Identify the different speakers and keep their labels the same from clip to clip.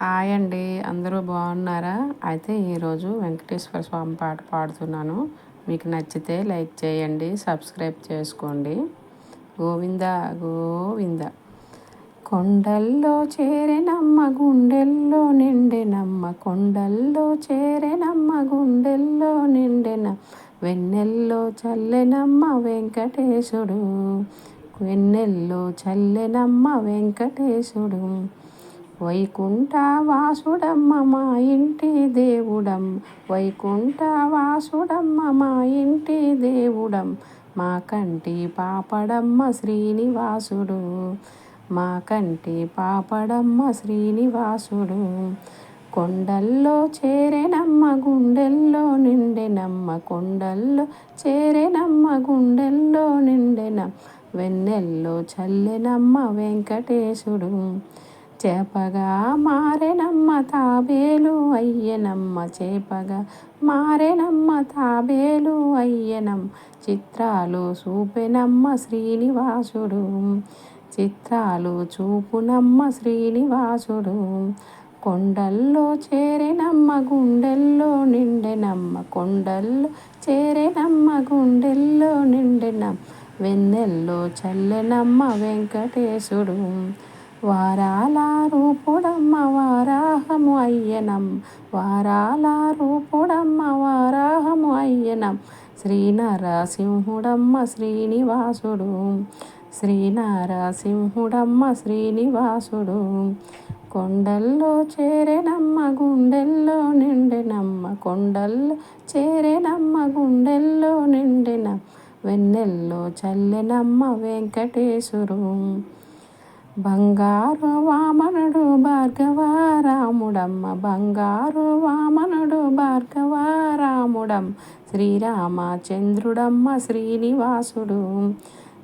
Speaker 1: Hi అండి. అందరూ బాగున్నారా? అయితే ఈరోజు వెంకటేశ్వర స్వామి పాట పాడుతున్నాను. మీకు నచ్చితే లైక్ చేయండి సబ్స్క్రైబ్ చేసుకోండి. గోవింద గోవింద. కొండల్లో చేరెనమ్మ గుండెల్లో నిండెనమ్మ. కొండల్లో చేరెనమ్మ గుండెల్లో నిండెన. వెన్నెల్లో చల్లెనమ్మ వెంకటేశుడు. వెన్నెల్లో చల్లెనమ్మ వెంకటేశుడు. వైకుంఠ వాసుడమ్మ మా ఇంటి దేవుడం. వైకుంఠ వాసుడమ్మ మా ఇంటి దేవుడం. మా కంటి పాపడమ్మ శ్రీనివాసుడు. మా కంటి పాపడమ్మ శ్రీనివాసుడు. కొండల్లో చేరేనమ్మ గుండెల్లో నిండెనమ్మ కొండల్లో చేరేనమ్మ గుండెల్లో నిండెన వెన్నెల్లో చల్లెనమ్మ వెంకటేశుడు. చేపగా మారెనమ్మ తాబేలు అయ్యనమ్మ చేపగా మారెనమ్మ తాబేలు అయ్యనం. చిత్రాలు చూపెనమ్మ శ్రీనివాసుడు. చిత్రాలు చూపునమ్మ శ్రీనివాసుడు. కొండల్లో చేరెనమ్మ గుండెల్లో నిండెనమ్మ. కొండల్లో చేరెనమ్మ గుండెల్లో నిండెనమ్మ. వెన్నెల్లో చల్లెనమ్మ వెంకటేశుడు. వారాల రూపుడమ్మ వారాహము అయ్యనం. వారాల రూపుడమ్మ వారాహము అయ్యనం. శ్రీనరసింహుడమ్మ శ్రీనివాసుడు. శ్రీనరసింహుడమ్మ శ్రీనివాసుడు. కొండల్లో చేరెనమ్మ గుండెల్లో నిండెనమ్మ. కొండల్లో చేరెనమ్మ గుండెల్లో నిండెన వెన్నెల్లో చల్లెనమ్మ వెంకటేశ్వరు బంగారు వామనుడు భార్గవారాముడమ్మ. బంగారు వామనుడు భార్గవారాముడం శ్రీరామచంద్రుడమ్మ శ్రీనివాసుడు.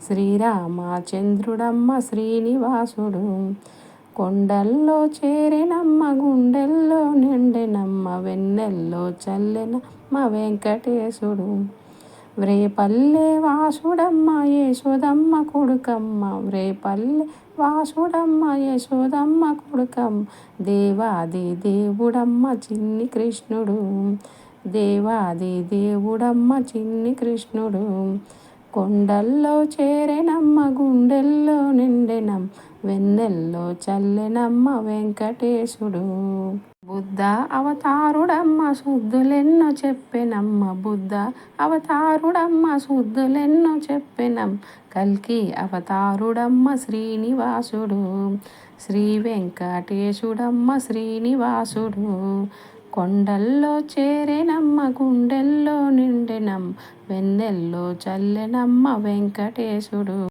Speaker 1: శ్రీరామచంద్రుడమ్మ శ్రీనివాసుడు. కొండల్లో చేరినమ్మ గుండెల్లో నిండెనమ్మ వెన్నెల్లో చల్లెనమ్మ వెంకటేశుడు. వ్రేపల్లె వాసుడమ్మ యశోదమ్మ కొడుకమ్మ. వ్రేపల్లె వాసుడమ్మ యశోదమ్మ కొడుకమ్మ. దేవాది దేవుడమ్మ చిన్ని కృష్ణుడు. దేవాది దేవుడమ్మ చిన్ని కృష్ణుడు. కొండల్లో చేరెనమ్మ గు వెన్నెల్లో చల్లెనమ్మ వెంకటేశుడు. బుద్ధ అవతారుడమ్మ శుద్ధులెన్నో చెప్పెనమ్మ. బుద్ధ అవతారుడమ్మ శుద్ధులెన్నో చెప్పెనం. కల్కి అవతారుడమ్మ శ్రీనివాసుడు. శ్రీ వెంకటేశుడమ్మ శ్రీనివాసుడు. కొండల్లో చేరేనమ్మ గుండెల్లో నిండెనం. వెన్నెల్లో చల్లెనమ్మ వెంకటేశుడు.